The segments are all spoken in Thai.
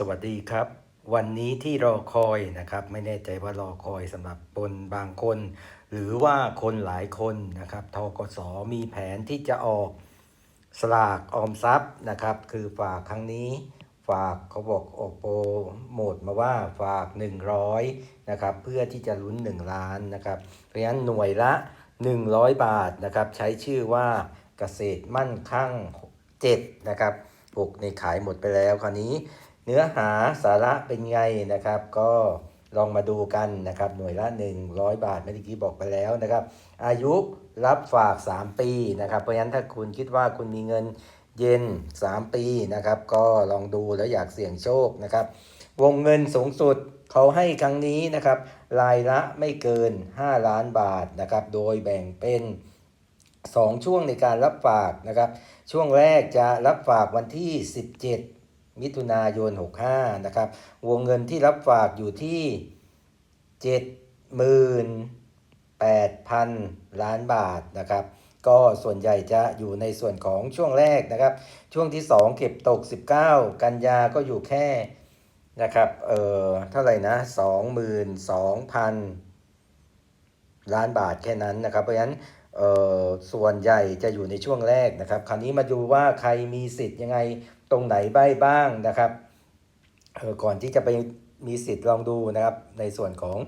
สวัสดีครับ วันนี้ที่รอคอยนะครับ ไม่แน่ใจว่ารอคอยสำหรับคนบางคน หรือว่าคนหลายคนนะครับทกสมีแผนที่จะออกสลากออมทรัพย์นะครับ คือฝากครั้งนี้ฝากเขาบอกโอโปรโหมดมาว่าฝาก 100นะครับเพื่อที่จะลุ้น 1 ล้านนะครับเพราะฉะนั้นหน่วยละ 100 บาทนะครับใช้ชื่อว่าเกษตรมั่นคั่ง7นะครับ6ในขายหมดไปแล้วคราวนี้ เนื้อหาสาระเป็นไงนะครับ ก็ลองมาดูกันนะครับ หน่วยละ 100 บาทเมื่อกี้บอกไปแล้วนะครับ อายุรับฝาก 3 ปีนะครับ เพราะฉะนั้นถ้าคุณคิดว่าคุณมีเงินเย็น 3 ปีนะครับ ก็ลองดูแล้วอยากเสี่ยงโชคนะครับ วงเงินสูงสุดเขาให้ครั้งนี้นะครับรายละไม่เกิน 5 ล้านบาทนะครับ โดยแบ่งเป็น 2 ช่วงในการรับฝากนะครับ ช่วงแรกจะรับฝากวันที่ 17 มิถุนายน 65 นะครับ วงเงินที่รับฝากอยู่ที่ 78,000 ล้านบาทนะครับ ก็ส่วนใหญ่จะอยู่ในส่วนของช่วงแรกนะครับ ช่วงที่ 2 เก็บตก 19 กันยาก็อยู่แค่นะครับเอ่อเท่าไหร่นะ 22,000 ล้านบาทแค่นั้นนะครับ เพราะฉะนั้นเออส่วนใหญ่จะอยู่ในช่วงแรกนะครับ คราวนี้มาดูว่าใครมีสิทธิ์ยังไง ตรงไหนใบ้บ้างนะครับก่อนที่จะไปมีสิทธิ์ลองดูนะครับในส่วนของ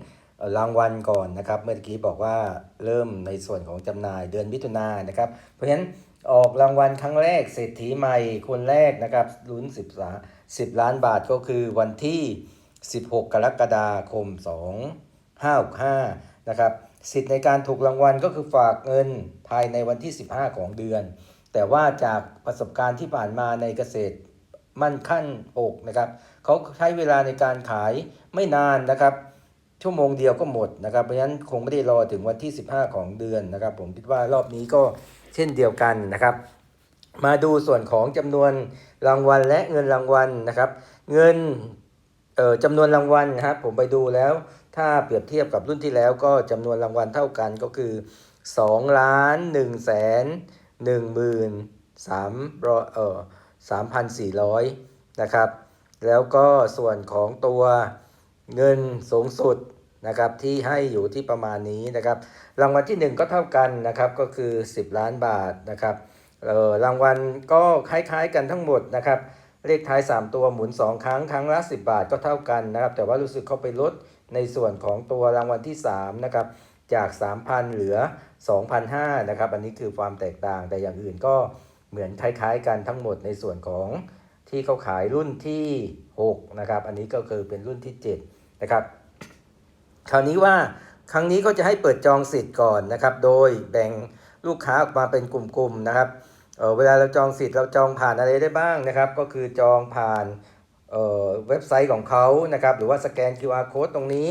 รางวัลก่อนนะครับ เมื่อกี้บอกว่าเริ่มในส่วนของจำหน่ายเดือนมิถุนายนนะครับ เพราะฉะนั้นออกรางวัลครั้งแรกเศรษฐีใหม่คนแรกนะครับลุ้น10ล้าน10 ล้านบาทก็คือวันที่ 16 กรกฎาคม 2565นะครับสิทธิ์ในการถูกรางวัลก็คือฝากเงินภายในวันที่ 15 ของเดือน แต่ว่าจากประสบการณ์ที่ผ่านมาในเกษตรมั่นขั้น6นะครับเขาใช้เวลาในการขายไม่นานนะครับ ชั่วโมงเดียวก็หมดนะครับ เพราะฉะนั้นคงไม่ได้รอถึงวันที่ 15 ของเดือนนะครับ ผมคิดว่ารอบนี้ก็เช่นเดียวกันนะครับ มาดูส่วนของจำนวนรางวัลและเงินรางวัลนะครับ เงินเอ่อจำนวนรางวัลนะครับผมไปดูแล้ว ถ้าเปรียบเทียบกับรุ่นที่แล้วก็จำนวนรางวัลเท่ากันก็คือ2ล้าน1แสน 1หมื่น3เอ่อ3,400นสี่ร้อยนะครับ แล้วก็ส่วนของตัวเงินสูงสุดนะครับที่ให้อยู่ที่ประมาณนี้นะครับ รางวัลที่ 1 ก็เท่ากันนะครับก็คือ 10 ล้านบาทนะครับเออรางวัลก็คล้ายๆกันทั้งหมดนะครับเลขท้าย 3 ตัวหมุน 2 ครั้งครั้งละ 10 บาทก็เท่ากันนะครับ แต่ว่ารู้สึกเขาไปลดในส่วนของตัวรางวัลที่3นะครับ จาก 3,000 เหลือ 2,500นะครับ อันนี้คือความแตกต่าง แต่อย่างอื่นก็เหมือนคล้ายๆกันทั้งหมดในส่วนของที่เขาขายรุ่นที่ 6 นะครับ อันนี้ก็คือเป็นรุ่นที่ 7 นะครับ คราวนี้ว่าครั้งนี้เขาจะให้เปิดจองสิทธิ์ก่อนนะครับ โดยแบ่งลูกค้าออกมาเป็นกลุ่มๆนะครับเออเวลาเราจองสิทธิ์เราจองผ่านอะไรได้บ้างนะครับ ก็คือจองผ่านเออเว็บไซต์ของเขานะครับ หรือว่าสแกน QR code ตรงนี้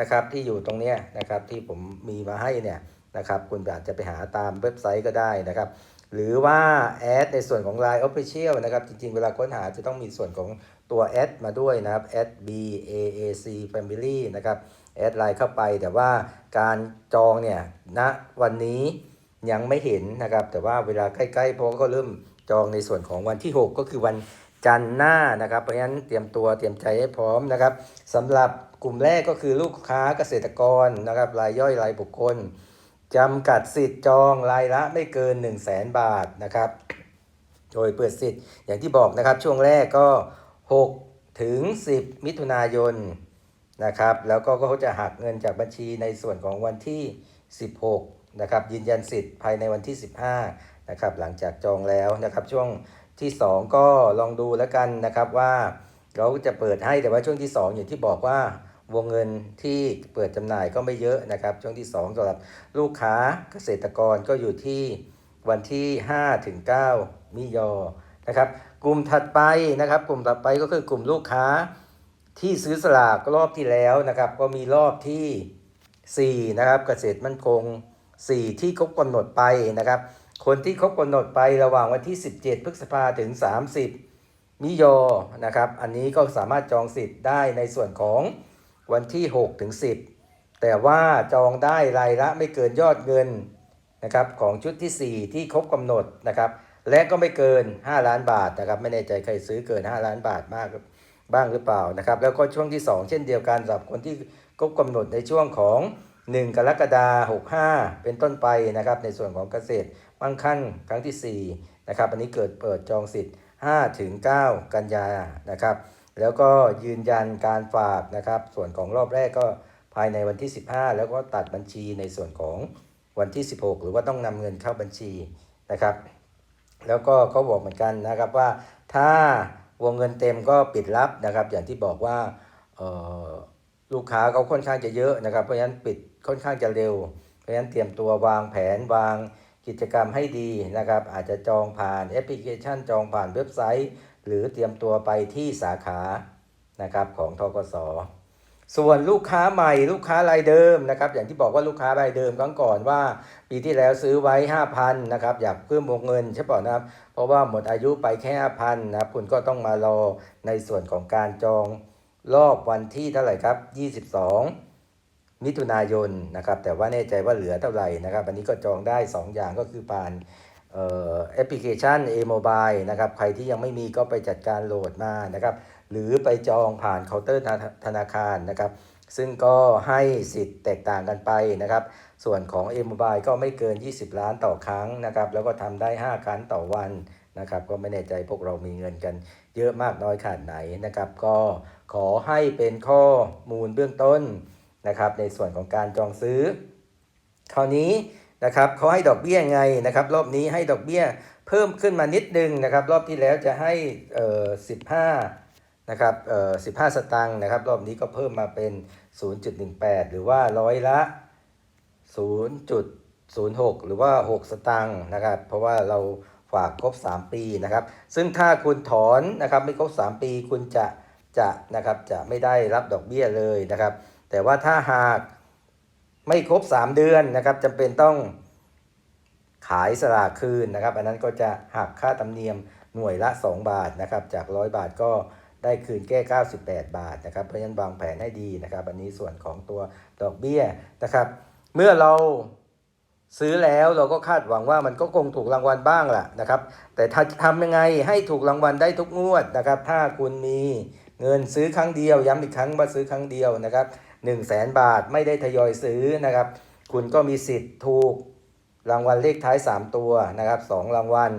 นะครับที่อยู่ตรงเนี้ยนะครับที่ผมมีมาให้เนี่ยนะครับคุณอาจจะไปหาตามเว็บไซต์ก็ได้นะครับหรือว่าแอดในส่วนของ Line Official นะครับจริงๆ เวลาค้นหาจะต้องมีส่วนของตัวแอดมาด้วยนะครับแอด B A A C Family นะครับแอดไลน์เข้าไปแต่ว่าการจองเนี่ยณวันนี้ยังไม่เห็นนะครับ แต่ว่าเวลาใกล้ๆเพราะก็เริ่มจองในส่วนของวันที่ 6 ก็คือวันจันทร์หน้านะครับ เพราะฉะนั้นเตรียมตัวเตรียมใจให้พร้อมนะครับสำหรับ กลุ่มแรกก็คือลูกค้าเกษตรกรนะครับรายย่อยรายบุคคลจำกัดสิทธิ์จองรายละไม่เกิน 1 0 0 0 0แสนบาทนะครับ โดยเปิดสิทธิ์อย่างที่บอกนะครับช่วงแรกก็ 6 ถึง 10 มิถุนายนนะครับ แล้วก็เขาจะหักเงินจากบัญชีในส่วนของวันที่ 16นะครับยืนยันสิทธิ์ภายในวันที่ 15นะครับหลังจากจองแล้วนะครับช่วงที่ 2 ก็ลองดูแล้วกันนะครับว่าเราจะเปิดให้แต่ว่าช่วงที่ 2 อย่างที่บอกว่า วงเงินที่เปิดจำหน่ายก็ไม่เยอะนะครับช่วงที่ 2สำหรับลูกค้าเกษตรกรก็อยู่ที่วันที่5ถึง9มิยอนะครับกลุ่มถัดไปนะครับ กลุ่มถัดไปก็คือกลุ่มลูกค้าที่ซื้อสลากรอบที่แล้วนะครับ ก็มีรอบที่ 4 นะครับ เกษตรมั่นคง 4 ที่ครบกำหนดไปนะครับ คนที่ครบกำหนดไประหว่างวันที่ 17 พฤษภาถึง 30 มิยอนะครับ อันนี้ก็สามารถจองสิทธิ์ได้ในส่วนของ วันที่6ถึง10 แต่ว่าจองได้รายละไม่เกินยอดเงินนะครับของชุดที่ 4 ที่ครบกำหนดนะครับและก็ไม่เกิน 5 ล้านบาทนะครับไม่แน่ใจใครซื้อเกิน 5 ล้านบาทมากบ้างหรือเปล่านะครับแล้วก็ช่วงที่ 2 เช่นเดียวกันสำหรับคนที่ครบกำหนดในช่วงของ 1 กรกฎาคม65 เป็นต้นไปนะครับในส่วนของเกษตรมั่งคั่งครั้งทีสี่4นะครับอันนี้เกิดเปิดจองสิทธิ์5ถึง9กันยานะครับ แล้วก็ยืนยันการฝากนะครับ ส่วนของรอบแรกก็ภายในวันที่ 15 แล้วก็ตัดบัญชีในส่วนของวันที่ 16 หรือว่าต้องนำเงินเข้าบัญชีนะครับ แล้วก็เขาบอกเหมือนกันนะครับว่าถ้าวงเงินเต็มก็ปิดรับนะครับ อย่างที่บอกว่าเออลูกค้าเขาค่อนข้างจะเยอะนะครับ เพราะฉะนั้นปิดค่อนข้างจะเร็ว เพราะฉะนั้นเตรียมตัววางแผนวางกิจกรรมให้ดีนะครับ อาจจะจองผ่านแอปพลิเคชันจองผ่านเว็บไซต์ หรือเตรียมตัวไปที่สาขานะครับของทกสส่วนลูกค้าใหม่ลูกค้ารายเดิมนะครับ อย่างที่บอกว่าลูกค้ารายเดิมครั้งก่อนว่า ปีที่แล้วซื้อไว้ 5,000นะครับอยากเพิ่มวงเงินใช่เปล่านะครับ เพราะว่าหมดอายุไปแค่5,000นะครับคุณก็ต้องมารอในส่วนของการจองรอบวันที่เท่าไหร่ครับ 22 มิถุนายนนะครับแต่ว่าแน่ใจว่าเหลือเท่าไหร่นะครับอันนี้ก็จองได้ 2 อย่างก็คือผ่าน แอปพลิเคชัน A Mobile นะครับ ใครที่ยังไม่มีก็ไปจัดการโหลดมานะครับ หรือไปจองผ่านเคาน์เตอร์ธนาคารนะครับ ซึ่งก็ให้สิทธิ์แตกต่างกันไปนะครับ ส่วนของ A Mobile ก็ไม่เกิน 20 ล้านต่อครั้งนะครับ แล้วก็ทำได้ 5 ครั้งต่อวันนะครับ ก็ไม่แน่ใจพวกเรามีเงินกัน เยอะมากน้อยขนาดไหนนะครับ ก็ขอให้เป็นข้อมูลเบื้องต้นนะครับ ในส่วนของการจองซื้อ คราวนี้ นะครับเขาให้ดอกเบี้ยไงนะครับรอบนี้ให้ดอกเบี้ยเพิ่มขึ้นมานิดนึงนะครับรอบที่แล้วจะให้เอ่อ15นะครับเอ่อ15สตางค์นะครับรอบนี้ก็เพิ่มมาเป็น 0.18 หรือว่าร้อยละ 0.06 หรือว่า 6 สตางค์นะครับเพราะว่าเราฝากครบ 3 ปีนะครับซึ่งถ้าคุณถอนนะครับไม่ครบ 3 ปีคุณจะจะนะครับจะไม่ได้รับดอกเบี้ยเลยนะครับแต่ว่าถ้าหาก ไม่ครบ 3 เดือนนะครับจำเป็นต้องขายสลากคืนนะครับ อันนั้นก็จะหักค่าธรรมเนียมหน่วยละ 2 บาทนะครับ จาก 100 บาทก็ได้คืนแค่98 บาทนะครับเพราะฉะนั้นวางแผนให้ดีนะครับ อันนี้ส่วนของตัวดอกเบี้ยนะครับ เมื่อเราซื้อแล้วเราก็คาดหวังว่ามันก็คงถูกรางวัลบ้างแหละนะครับ แต่ถ้าทำยังไงให้ถูกรางวัลได้ทุกงวดนะครับ ถ้าคุณมีเงินซื้อครั้งเดียว ย้ำอีกครั้งว่าซื้อครั้งเดียวนะครับ 1 0 0 0 0แสนบาทไม่ได้ทยอยซื้อนะครับ คุณก็มีสิทธิ์ถูกรางวัลเลขท้าย 3 ตัวนะครับสองรางวัล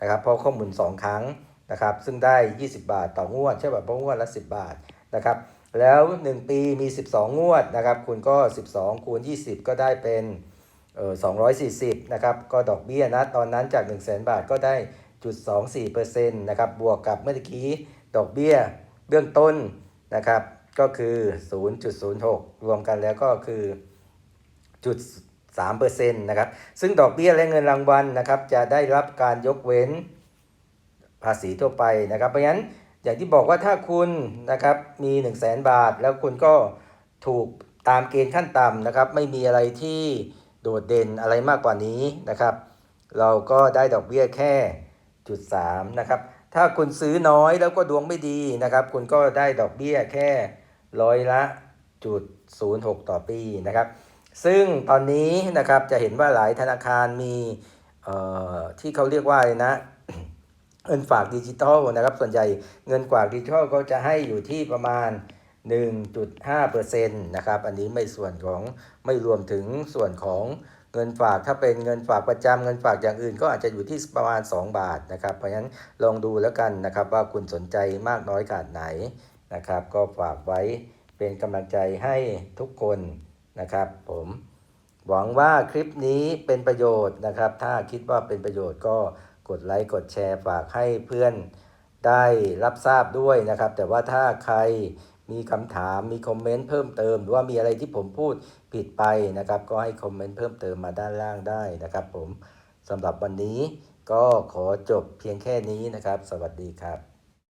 นะครับเพราะข้อมูล2 ครั้งนะครับ ซึ่งได้ 20 บาทต่องวดใช่ป่ะเพราะงวดละ 10 บาทนะครับ แล้ว 1 ปีมี 12 งวดนะครับ คุณก็ 12 คูณ 20 ก็ได้เป็นเอ่อ240นะครับ ก็ดอกเบี้ยนะตอนนั้นจาก 1 0 0 0 0แบาทก็ได้จุด24%นะครับ บวกกับเมื่อกี้ดอกเบี้ยเบื้องต้นนะครับ ก็คือ 0.06 รวมกันแล้วก็คือจุด3%นะครับ ซึ่งดอกเบี้ยและเงินรางวัลนะครับ จะได้รับการยกเว้นภาษีทั่วไปนะครับ เพราะฉะนั้นอย่างที่บอกว่าถ้าคุณนะครับมี1 0 0 0 0แบาท แล้วคุณก็ถูกตามเกณฑ์ขั้นต่ำนะครับ ไม่มีอะไรที่โดดเด่นอะไรมากกว่านี้นะครับ เราก็ได้ดอกเบี้ยแค่จุด3นะครับ ถ้าคุณซื้อน้อยแล้วก็ดวงไม่ดีนะครับ คุณก็ได้ดอกเบี้ยแค่ ร้อยละจุด06ต่อปีนะครับ ซึ่งตอนนี้นะครับจะเห็นว่าหลายธนาคารมีเอ่อที่เขาเรียกว่าอะไรนะเงินฝากดิจิทัลนะครับ ส่วนใหญ่เงินฝากดิจิทัลก็จะให้อยู่ที่ประมาณ 1.5%นะครับ อันนี้ไม่ส่วนของไม่รวมถึงส่วนของเงินฝากถ้าเป็นเงินฝากประจำเงินฝากอย่างอื่น ก็อาจจะอยู่ที่ประมาณ 2 บาทนะครับ เพราะฉะนั้นลองดูแล้วกันนะครับว่าคุณสนใจมากน้อยขนาดไหน นะครับ ก็ฝากไว้เป็นกำลังใจให้ทุกคนนะครับ ผมหวังว่าคลิปนี้เป็นประโยชน์นะครับ ถ้าคิดว่าเป็นประโยชน์ก็กดไลค์กดแชร์ฝากให้เพื่อนได้รับทราบด้วยนะครับ แต่ว่าถ้าใครมีคำถามมีคอมเมนต์เพิ่มเติม หรือว่ามีอะไรที่ผมพูดผิดไปนะครับ ก็ให้คอมเมนต์เพิ่มเติมมาด้านล่างได้นะครับ ผมสำหรับวันนี้ก็ขอจบเพียงแค่นี้นะครับ สวัสดีครับ